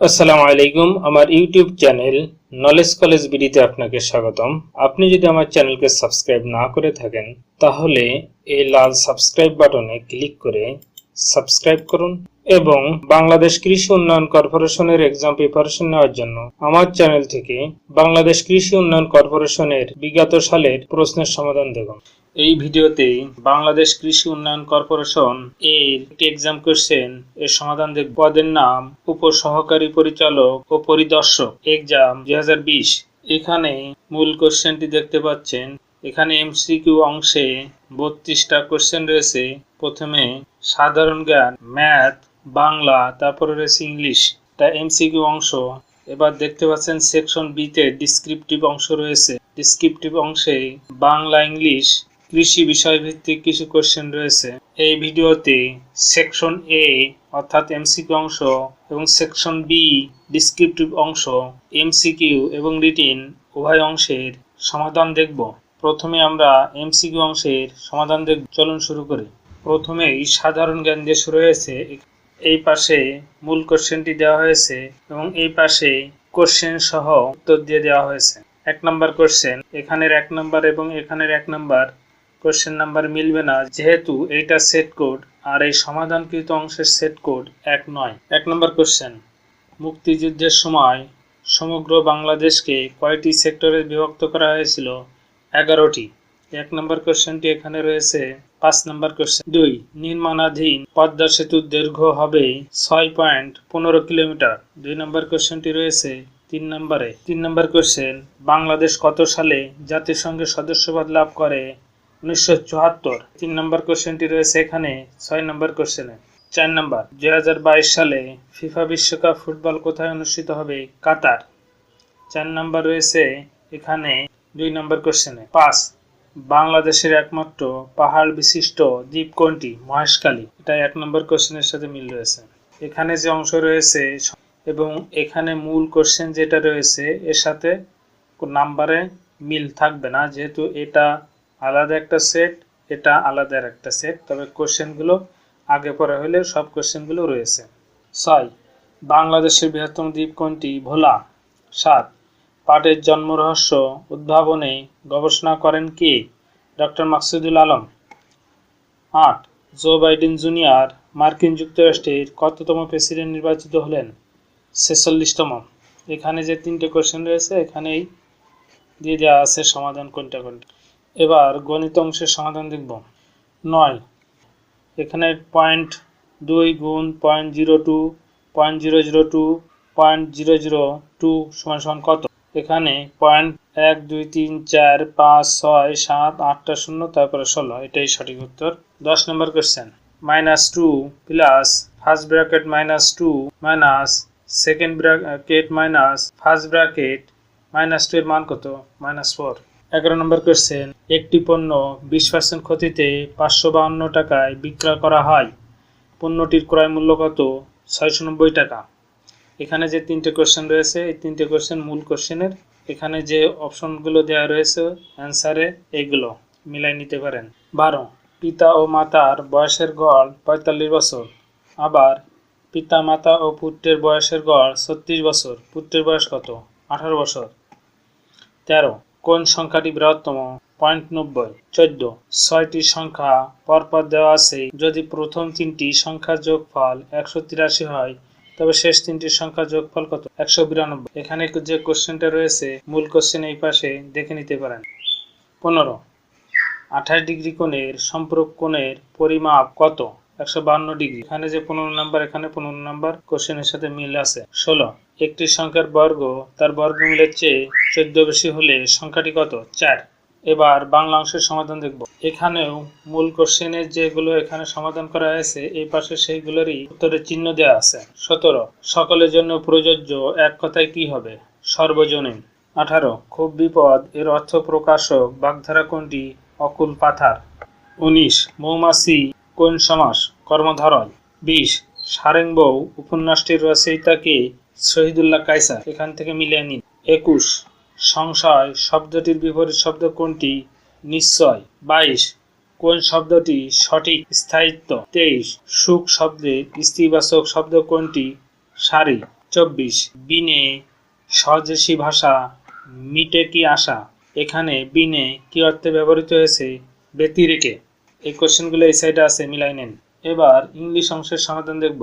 আসসালামু আলাইকুম, আমার ইউটিউব চ্যানেল নলেজ কলেজ বিডিতে আপনাকে স্বাগতম। আপনি যদি আমার চ্যানেলকে সাবস্ক্রাইব না করে থাকেন, তাহলে এই লাল সাবস্ক্রাইব বাটনে ক্লিক করে সাবস্ক্রাইব করুন এবং বাংলাদেশ কৃষি উন্নয়ন কর্পোরেশনের এক্সাম প্রিপারেশন নেওয়ার জন্য আমার চ্যানেল থেকে বাংলাদেশ কৃষি উন্নয়ন কর্পোরেশনের বিগত সালের প্রশ্নের সমাধান দেখুন। এই ভিডিওতে বাংলাদেশ কৃষি উন্নয়ন কর্পোরেশন এর একটি এক্সাম কোশ্চেন এর সমাধান দেখব। পদের নাম, উপসহকারী পরিচালক ও পরিদর্শক। এক্সাম দুই হাজার বিশ। এখানে মূল কোশ্চেনটি দেখতে পাচ্ছেন। এখানে এমসিকিউ অংশে বত্রিশটা কোশ্চেন রয়েছে। প্রথমে সাধারণ জ্ঞান ম্যাথ বাংলা, তারপরে রয়েছে ইংলিশ। তা এমসিকিউ অংশ। এবার দেখতে পাচ্ছেন সেকশন বিতে ডিসক্রিপটিভ অংশ রয়েছে। ডিসক্রিপটিভ অংশে বাংলা, ইংলিশ কৃষি বিষয়ভিত্তিক কিছু কোশ্চেন রয়েছে। এই ভিডিওতে সেকশন এ অর্থাৎ এমসিকিউ অংশ এবং সেকশন বি ডিসক্রিপটিভ অংশ এমসিকিউ এবং রিটিন উভয় অংশের সমাধান দেখব। প্রথমে আমরা এমসিকিউ অংশের সমাধান দেখব। চলুন শুরু করি। প্রথমেই সাধারণ জ্ঞান দিয়ে শুরু হয়েছে। এই পাশে মূল কোশ্চেনটি দেওয়া হয়েছে এবং এই পাশে কোশ্চেন সহ উত্তর দিয়ে দেওয়া হয়েছে। এক নম্বর কোশ্চেন এখানের এক নম্বর এবং এখানের এক নম্বর কোশ্চেন নাম্বার মিলবে না, যেহেতু এইটা সেট কোড আর এই সমাধানকৃত অংশের সেট কোড এক নয়। এক নম্বর কোশ্চেন মুক্তিযুদ্ধের সময় সমগ্র বাংলাদেশকে কয়টি সেক্টরে বিভক্ত করা হয়েছিল? এগারোটি। এক নম্বর কোশ্চেনটি এখানে রয়েছে, পাঁচ নম্বর কোশ্চেন দুই, নির্মাণাধীন পদ্মা সেতুর দৈর্ঘ্য হবে ছয় পয়েন্ট পনেরো কিলোমিটার। দুই নম্বর কোশ্চেনটি রয়েছে, তিন নম্বরে তিন নম্বর কোশ্চেন বাংলাদেশ কত সালে জাতিসংঘের সদস্যপদ লাভ করে? উনিশশো চুয়াত্তর। তিন নম্বর কোশ্চেনটি রয়েছে এখানে, ছয় নম্বর কোশ্চেনে। চার নম্বর, দুই হাজার বাইশ সালে ফিফা বিশ্বকাপ ফুটবল কোথায় অনুষ্ঠিত হবে? কাতার। চার নম্বর রয়েছে এখানে, দুই নম্বর কোশ্চেনে। পাঁচ, বাংলাদেশের একমাত্র পাহাড় বিশিষ্ট দ্বীপ কোনটি? মহেশখালী। এটা এক নম্বর কোশ্চেনের সাথে মিল রয়েছে। এখানে যে অংশ রয়েছে এবং এখানে মূল কোশ্চেন যেটা রয়েছে, এর সাথে নাম্বারে মিল থাকবে না, যেহেতু এটা আলাদা একটা সেট এটা আলাদা একটা সেট তবে কোশ্চেনগুলো আগে পরে হলে সব কোশ্চেনগুলো রয়েছে। ছয়, বাংলাদেশের বৃহত্তম দ্বীপ কোনটি? ভোলা। সাত, পাটের জন্ম রহস্য উদ্ভাবনে গবেষণা করেন কে? ডক্টর মাকসুদুল আলম। আট, জো বাইডেন জুনিয়র মার্কিন যুক্তরাষ্ট্রের কততম প্রেসিডেন্ট নির্বাচিত হলেন? ছেচল্লিশতম। এখানে যে তিনটে কোশ্চেন রয়েছে, এখানেই দিয়ে দেওয়া আছে সমাধান কোনটা কোনটা। এবার গণিত অংশের সমাধান দেখব। নয়। এখানে পয়েন্ট দুই গুণ point zero two point zero zero two point zero zero two সমান সমান কত? এখানে পয়েন্ট এক, দুই, তিন, চার, পাঁচ, ছয়, সাত, আটটা শূন্য, তারপরে ষোলো। এটাই সঠিক উত্তর। দশ নম্বর question minus two plus first bracket minus two minus second bracket minus first bracket minus two এর মান কত? মাইনাস ফোর এগারো নম্বর কোয়েশ্চেন একটি পণ্য বিশ পার্সেন্ট ক্ষতিতে পাঁচশো বাহান্ন টাকায় বিক্রয় করা হয়। পণ্যটির ক্রয় মূল্য কত? ছয়শো নব্বই টাকা। এখানে যে তিনটে কোয়েশ্চেন রয়েছে, এই তিনটে কোয়েশ্চেন মূল কোশ্চেনের এখানে যে অপশনগুলো দেওয়া রয়েছে অ্যান্সারে এগুলো মিলাই নিতে পারেন। বারো, পিতা ও মাতার বয়সের গড় পঁয়তাল্লিশ বছর। আবার, পিতা, মাতা ও পুত্রের বয়সের গড় ছত্রিশ বছর। পুত্রের বয়স কত? আঠারো বছর। তেরো কোন সংখ্যাটি বৃহত্তম? পয়েন্ট নব্বই চোদ্দ। ছয়টি সংখ্যা পরপর দেওয়া আছে। যদি প্রথম তিনটি সংখ্যার যোগফল একশো তিরাশি হয়, তবে শেষ তিনটি সংখ্যার যোগফল কত? একশো বিরানব্বই। এখানে যে কোশ্চেনটা রয়েছে, মূল কোশ্চেন এই পাশে দেখে নিতে পারেন। পনেরো। আঠাশ ডিগ্রি কোণের সম্পর্ক কোণের পরিমাপ কত? একশো বান্ন ডিগ্রি। এখানে যে পনেরো নাম্বার, এখানে পনেরো নাম্বার কোশ্চেনের সাথে মিল আছে। ষোলো, একটি সংখ্যার বর্গ, তার বর্গমূলের চেয়ে চোদ্দ বেশি হলে সংখ্যাটি কত? চার। এবার বাংলা অংশের সমাধান দেখব। এখানেও মূল কোশ্চেনের যেগুলো এখানে সমাধান করা হয়েছে, এই পাশে সেইগুলোরই উত্তরের চিহ্ন দেওয়া আছে। সতেরো, সকলের জন্য প্রযোজ্য এক কথায় কি হবে? সর্বজনীন। আঠারো, খুব বিপদ, এর অর্থ প্রকাশক বাগধারা কোনটি? অকুল পাথার। উনিশ, মৌমাছি কোন সমাস কর্মধারয় বিশ। সারেং সারেংবউ উপন্যাসটির রচয়িতাকে শহীদুল্লাহ কায়সার। এখান থেকে মিলিয়ে নিন। একুশ। সংশয় শব্দটির বিপরীত শব্দ কোনটি? নিশ্চয়। বাইশ। কোন শব্দটি সঠিক স্থায়িত্ব? তেইশ। সুখ শব্দের স্ত্রীবাচক শব্দ কোনটি? সারি। চব্বিশ। বিনে স্বদেশী ভাষা মিটে কি আশা? এখানে বিনে কি অর্থে ব্যবহৃত হয়েছে? ব্যতি রেখে এই কোশ্চেনগুলো এই সাইডে আছে, মিলাই নেন। এবার ইংলিশ অংশের সমাধান দেখব।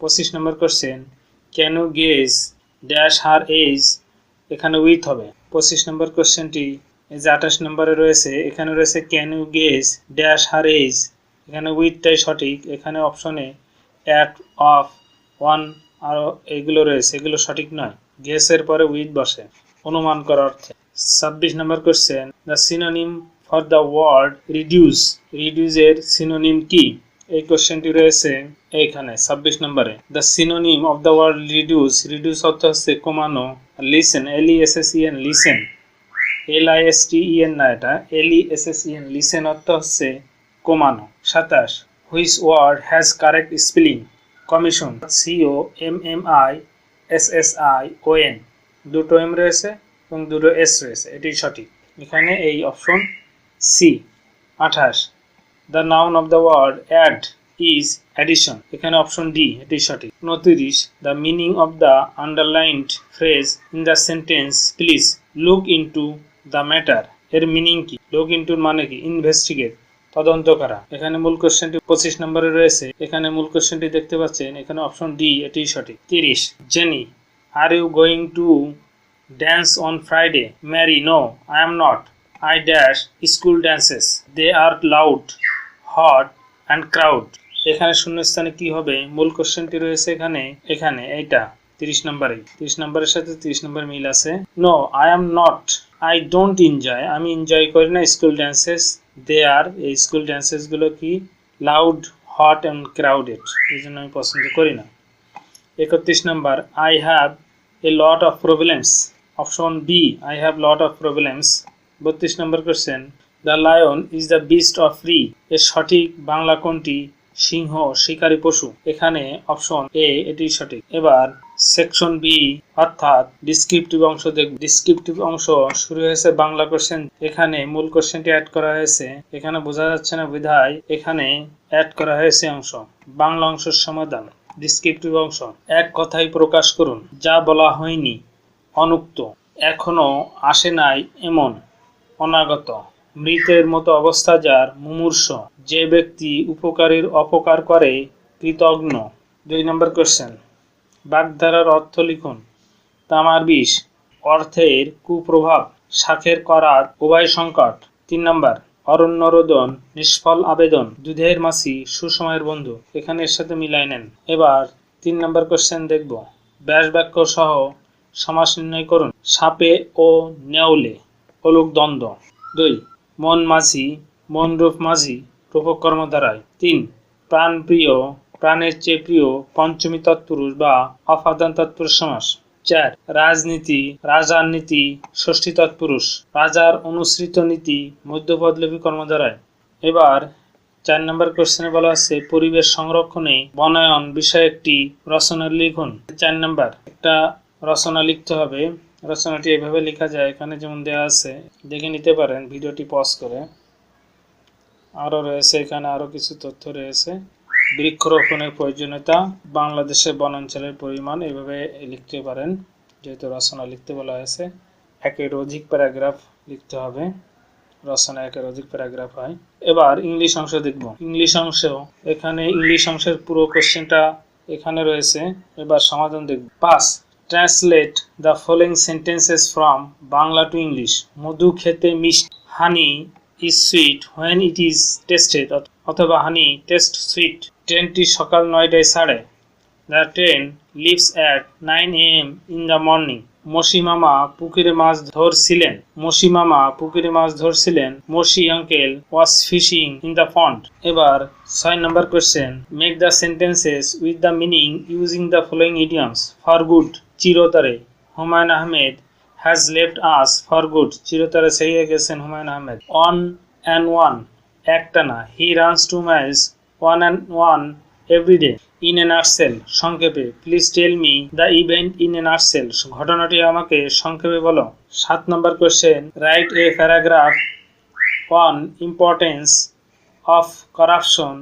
পঁচিশ নম্বর question can you guess dash her age এখানে উইথ হবে? পঁচিশ নম্বর কোশ্চেনটি, এই যে আঠাশ নম্বরে রয়েছে, এখানে রয়েছে can you guess dash her age এখানে উইথটাই সঠিক, এখানে অপশনে অ্যাট অফ, ওয়ান আরও এগুলো রয়েছে, এগুলো সঠিক নয়। গেসের পরে উইথ বসে, অনুমান করার অর্থে। ছাব্বিশ নম্বর question, the synonym for the word reduce রিডিউসের synonym কি? এই কোশ্চেনটি রয়েছে এইখানে, ছাব্বিশ নম্বরে। The synonym of the word reduce reduce অর্থ হচ্ছে কমানো listen L E S S E N listen L I S T E N না এটা L E S S E N listen অর্থ হচ্ছে কমানো। সাতাশ which word has correct spelling commission C O M M I S S I O N দুটো M রয়েছে এবং দুটো এস রয়েছে এটি সঠিক। এখানে এই অপশন সি আঠাশ। The noun of the word add is addition এখানে অপশন ডি এটি সঠিক। উনত্রিশ the meaning of the underlined phrase in the sentence please look into the matter এর মিনিং কি? লুক ইনটুর মানে কি? ইনভেস্টিগেট তদন্ত করা। এখানে মূল কোশ্চেনটি পঁচিশ নম্বরে রয়েছে। এখানে মূল কোশ্চেনটি দেখতে পাচ্ছেন। এখানে অপশন ডি এটি সঠিক। তিরিশ Jenny are you going to dance on Friday Mary no I am not I dash school dances they are loud hot and crowd এখানে শূন্যস্থানে কি হবে? মূল কোশ্চেনটি রয়েছে এখানে। এখানে, এইটা, তিরিশ নম্বরে। তিরিশ নম্বরের সাথে তিরিশ নম্বর মিল আছে। No I am not I don't enjoy আমি এনজয় করি না স্কুল ড্যান্সেস দে আর এই স্কুল ড্যান্সেসগুলো কি? লাউড হট অ্যান্ড ক্রাউডেড এই জন্য আমি পছন্দ করি না। একত্রিশ নম্বর I have a lot of problems option B I have lot of problems বত্রিশ নম্বর question the lion is the beast of free এর সঠিক বাংলা কোনটি? সিংহ, শিকারী, পশু। এখানে অপশন এ এটি সঠিক। এবার সেকশন বি অর্থাৎ ডিসক্রিপটিভ অংশ দেখব। ডিসক্রিপটিভ অংশ শুরু হয়েছে বাংলা কোশ্চেন এখানে মূল কোশ্চেনটি অ্যাড করা হয়েছে। এখানে বোঝা যাচ্ছে না বিধায় এখানে অ্যাড করা হয়েছে অংশ। বাংলা অংশের সমাধান। ডিসক্রিপটিভ অংশ। এক কথাই প্রকাশ করুন। যা বলা হয়নি, অনুক্ত। এখনও আসে নাই এমন। অনাগত। মৃতের মতো অবস্থা যার মুমূর্ষ। যে ব্যক্তি উপকারীর অপকার করে, কৃতজ্ঞ। দুই নম্বর কোশ্চেন বাগধারার অর্থ লিখুন। তামার বিষ, অর্থের কুপ্রভাব, শাখের করার উভয় সংকট। তিন নম্বর, অরণ্য রোদন, নিষ্ফল আবেদন। দুধের মাসি সুসময়ের বন্ধু। এখানে এর সাথে মিলাই নেন। এবার তিন নম্বর কোশ্চেন দেখব। ব্যাস বাক্য সহ সমাস নির্ণয় করুন। সাপে ও নেওলে অলুক দ্বন্দ্ব। দুই, মন মাঝি মনরূপ মাঝি, রূপক কর্মধারায়। তিন, প্রাণ প্রিয়, প্রাণের চেয়ে প্রিয় পঞ্চমী তৎপুরুষ বা অপাদান তৎপুরুষ সমাস। চার, রাজনীতি, রাজার নীতি, ষষ্ঠী তৎপুরুষ, রাজার অনুসৃত নীতি, মধ্যপদলোপী কর্মধারায়। এবার চার নম্বর কোশ্চেনে বলা আছে, পরিবেশ সংরক্ষণে বনায়ন বিষয়ে একটি রচনা লিখুন। চার নম্বর, একটা রচনা লিখতে হবে। রচনাটি এভাবে লেখা যায়, এখানে যেমন দেওয়া আছে, দেখে নিতে পারেন, ভিডিওটি পজ করে। আরও রয়েছে, এখানে আরও কিছু তথ্য রয়েছে। বৃক্ষরোপণের প্রয়োজনীয়তা, বাংলাদেশে বনাঞ্চলের পরিমাণ, এভাবে লিখতে পারেন, যেহেতু রচনা লিখতে বলা হয়েছে। একের অধিক প্যারাগ্রাফ লিখতে হবে, রচনা একের অধিক প্যারাগ্রাফ হয়। এবার ইংলিশ অংশ দেখব। ইংলিশ অংশেও এখানে ইংলিশ অংশের পুরো কোশ্চেনটা এখানে রয়েছে। এবার সমাধান দেখব। Pass translate the following sentences from Bangla to English মধু খেতে মিষ্টি honey is sweet when it is tasted অথবা হানি টেস্ট সুইট ট্রেনটি সকাল নয়টায় ছাড়ে। The train leaves at nine A M in the morning মামা পুকুরে মাছ ধরছিলেন। মামা পুকুরে মাছ ধরছিলেন। মসি uncle was fishing in the pond এবার ছয় নম্বর question make the sentences with the meaning using the following idioms for good চিরতরে। Humayun Ahmed has left us for good চিরতরে ছেড়ে গেছেন Humayun Ahmed. On and one একটানা he runs too much one and one everyday in a nutshell সংক্ষেপে। Please tell me the event in a nutshell ঘটনাটি আমাকে সংক্ষেপে বলো। সাত নম্বর question write a paragraph on importance of corruption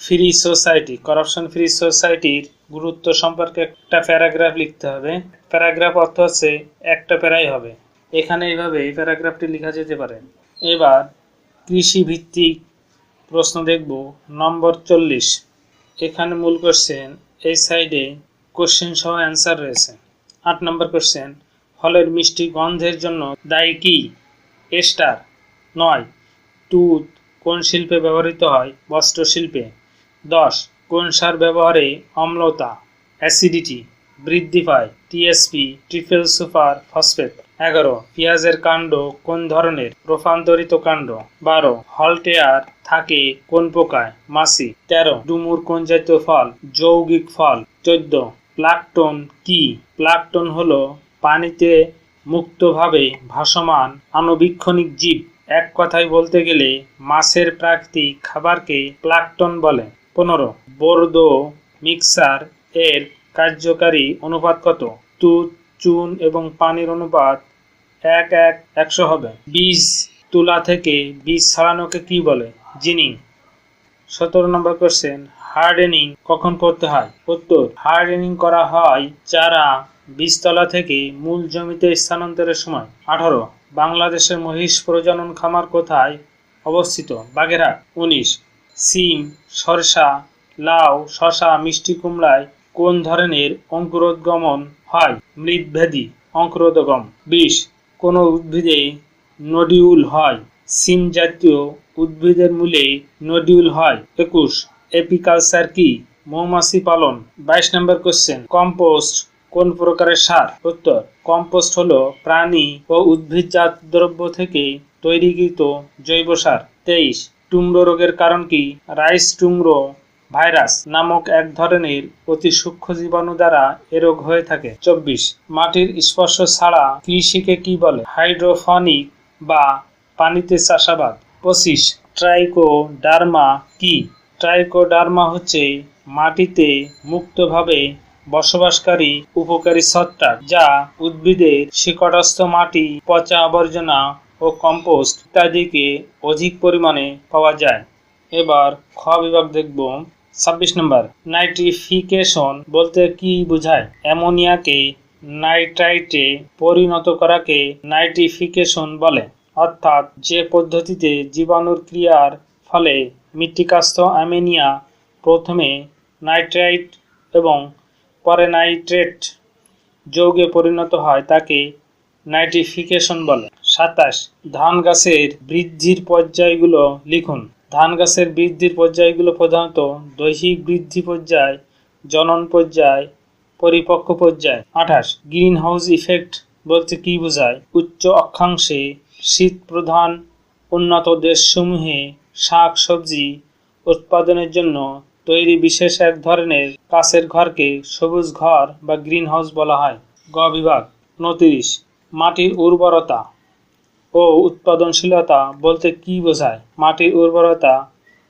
free society corruption free সোসাইটির গুরুত্ব সম্পর্কে একটা প্যারাগ্রাফ লিখতে হবে। প্যারাগ্রাফ অর্থ হচ্ছে একটা প্যারাই হবে। এখানে এইভাবে এই প্যারাগ্রাফটি লেখা যেতে পারে। এবার কৃষি ভিত্তিক প্রশ্ন দেখব, নম্বর চল্লিশ। এখানে মূল কোশ্চেন এই সাইডে কোশ্চেন সহ অ্যান্সার রয়েছে। আট নম্বর কোশ্চেন ফলের মিষ্টি গন্ধের জন্য দায়ী কি? স্টার নয়। টুথ কোন শিল্পে ব্যবহৃত হয়? বস্ত্র শিল্পে দশ, কোন সার ব্যবহারে অম্লতা অ্যাসিডিটি বৃদ্ধি পায় টিএসপি ট্রিপল সুপার ফসফেট এগারো, পেঁয়াজের কাণ্ড কোন ধরনের, রূপান্তরিত কাণ্ড, বারো হলটেয়ার থাকে কোন পোকায় মাছি তেরো, ডুমুর কোন জাতীয় ফল, যৌগিক ফল, চোদ্দ, প্লাকটন কি, প্লাকটন হলো পানিতে মুক্তভাবে ভাসমান আণুবীক্ষণিক জীব, এক কথায় বলতে গেলে মাছের প্রাকৃতিক খাবারকে প্লাকটন বলে। পনেরো। বোরদো মিক্সার এর কার্যকারী অনুপাত কত? দুধ চুন এবং পানির অনুপাত এক এক, একশো হবে। বীজ তুলা থেকে বীজ ছাড়ানোকে কি বলে? জিনিং। সতেরো নম্বর কোশ্চেন হার্ডেনিং কখন করতে হয়? উত্তর হার্ডেনিং করা হয় চারা বীজতলা থেকে মূল জমিতে স্থানান্তরের সময়। আঠারো, বাংলাদেশের মহিষ প্রজনন খামার কোথায় অবস্থিত? বাগেরহাট। উনিশ সিম, সরষা, লাউ শশা মিষ্টি কুমড়ায় কোন ধরনের অঙ্কুরোদ্গমন হয়? মৃদভেদী অঙ্কুরোদ্গম। বিশ, কোন উদ্ভিদে নডিউল হয়? সিম জাতীয় উদ্ভিদের মূলে নডিউল হয়। একুশ, এপিকালচার কি? মৌমাছি পালন। বাইশ নম্বর কোশ্চেন কম্পোস্ট কোন প্রকারের সার? উত্তর, কম্পোস্ট হলো প্রাণী ও উদ্ভিদজাত দ্রব্য থেকে তৈরিকৃত জৈব সার। তেইশ টুমড়ো রোগের কারণ কি? রাইস টুমড়ো ভাইরাস নামক এক ধরনের অতি সূক্ষ্ম জীবাণু দ্বারা এ রোগ হয়ে থাকে। চব্বিশ, মাটির স্পর্শ ছাড়া কৃষিকে কি বলে? হাইড্রোফনিক বা পানিতে চাষাবাদ। পঁচিশ, ট্রাইকোডার্মা কি? ট্রাইকোডার্মা হচ্ছে মাটিতে মুক্তভাবে বসবাসকারী উপকারী ছত্রাক যা উদ্ভিদের শিকটস্থ মাটি পচা আবর্জনা ও কম্পোস্ট ইত্যাদিকে অধিক পরিমাণে পাওয়া যায়। এবার খ বিভাগ দেখব। ছাব্বিশ নম্বর নাইট্রিফিকেশন বলতে কি বোঝায়? অ্যামোনিয়াকে নাইট্রাইটে পরিণত করাকে নাইট্রিফিকেশন বলে। অর্থাৎ যে পদ্ধতিতে জীবাণুর ক্রিয়ার ফলে মৃত্তিকাস্থ অ্যামোনিয়া প্রথমে নাইট্রাইট এবং পরে নাইট্রেট যৌগে পরিণত হয়, তাকে নাইট্রিফিকেশন বলে। সাতাশ ধান গাছের বৃদ্ধির পর্যায়গুলো লিখুন। ধান গাছের বৃদ্ধির পর্যায়গুলো প্রধানত দৈহিক বৃদ্ধি পর্যায়, জনন পর্যায়, পরিপক্ক পর্যায়। আঠাশ গ্রিন হাউস ইফেক্ট বলতে কি বোঝায়? উচ্চ অক্ষাংশে শীত প্রধান উন্নত দেশসমূহে শাক সবজি উৎপাদনের জন্য তৈরি বিশেষ এক ধরনের কাছের ঘরকে সবুজ ঘর বা গ্রিন হাউস বলা হয়। গ বিভাগ উনত্রিশ মাটির উর্বরতা। ও উৎপাদনশীলতা বলতে কি বোঝায়? মাটির উর্বরতা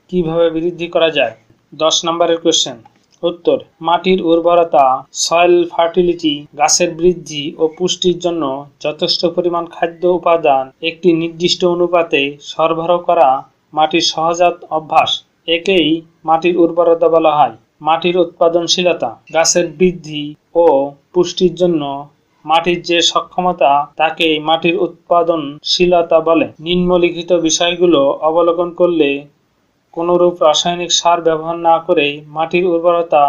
কীভাবে বৃদ্ধি করা যায়? দশ নম্বরের কোয়েশ্চেন উত্তর, মাটির উর্বরতা সয়েল ফার্টিলিটি গাছের বৃদ্ধি ও পুষ্টির জন্য যথেষ্ট পরিমাণ খাদ্য উপাদান একটি নির্দিষ্ট অনুপাতে সরবরাহ করা মাটির সহজাত অভ্যাস। একেই মাটির উর্বরতা বলা হয়। মাটির উৎপাদনশীলতা, গাছের বৃদ্ধি ও পুষ্টির জন্য মাটির যে সক্ষমতা, তাকে মাটির উৎপাদনশীলতা বলে। নিম্নলিখিত বিষয়গুলো অবলোকন করলে কোনোরূপ রাসায়নিক সার ব্যবহার না করে মাটির উর্বরতা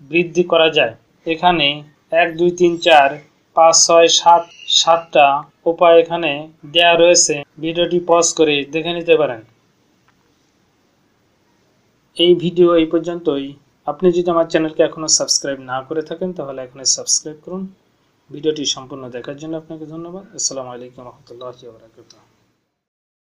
বৃদ্ধি করা যায়। এখানে এক, দুই, তিন, চার, পাঁচ, ছয়, সাত, সাতটা উপায় এখানে দেয়া রয়েছে। ভিডিওটি পজ করে দেখে নিতে পারেন। এই ভিডিও এই পর্যন্তই। আপনি যদি আমার চ্যানেলকে এখনও সাবস্ক্রাইব না করে থাকেন, তাহলে এখনই সাবস্ক্রাইব করুন। ভিডিওটি সম্পূর্ণ দেখার জন্য আপনাকে ধন্যবাদ। আসসালামু আলাইকুম রহমতুল্লাহ